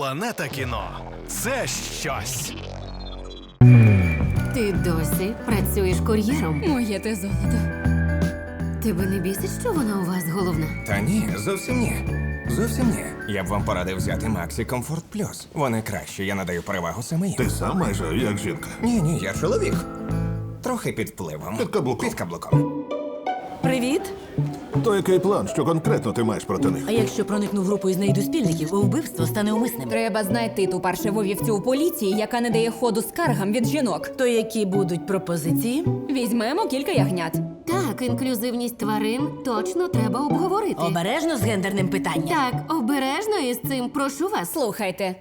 Планета кіно це щось. Ти досі працюєш кур'єром. Моє те золото. Тебе не бісить, що вона у вас головна? Та ні, зовсім ні. Зовсім ні. Я б вам порадив взяти Maxi Comfort Plus. Вони кращі, я надаю перевагу саме їм. Ти сам майже як жінка. Ні, ні, я чоловік. Трохи під впливом. Під каблуком. Під каблуком. Привіт. То який план, що конкретно ти маєш проти них? А якщо проникну в групу і знайду спільників, вбивство стане умисним. Треба знайти ту паршиву вівцю у поліції, яка не дає ходу скаргам від жінок. То які будуть пропозиції? Візьмемо кілька ягнят. Так, інклюзивність тварин точно треба обговорити. Обережно з гендерним питанням. Так, обережно із цим прошу вас. Слухайте,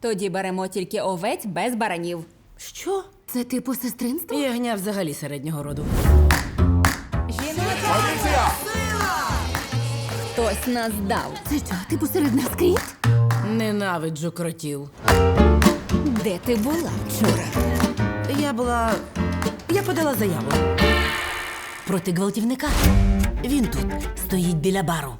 тоді беремо тільки овець без баранів. Що? Це типу сестринство? Ягня взагалі середнього роду. Хтось нас дав. Це що, типу серед нас кріт? Ненавиджу кротів. Де ти була вчора? Я була. Я подала заяву. Проти гвалтівника. Він тут стоїть біля бару.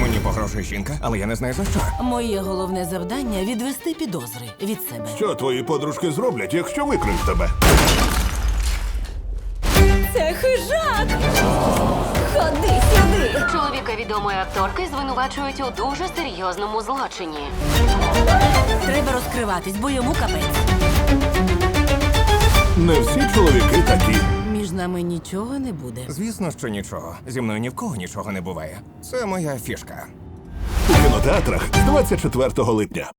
Мені погрожує жінка, але я не знаю за що. Моє головне завдання відвести підозри від себе. Що твої подружки зроблять, якщо викриють тебе? Це хижак! Ходи сюди! Чоловіка відомої акторки звинувачують у дуже серйозному злочині. Треба розкриватись, бо йому капець. Не всі чоловіки такі. Між нами нічого не буде. Звісно, що нічого. Зі мною ні в кого нічого не буває. Це моя фішка. У кінотеатрах з 24 липня.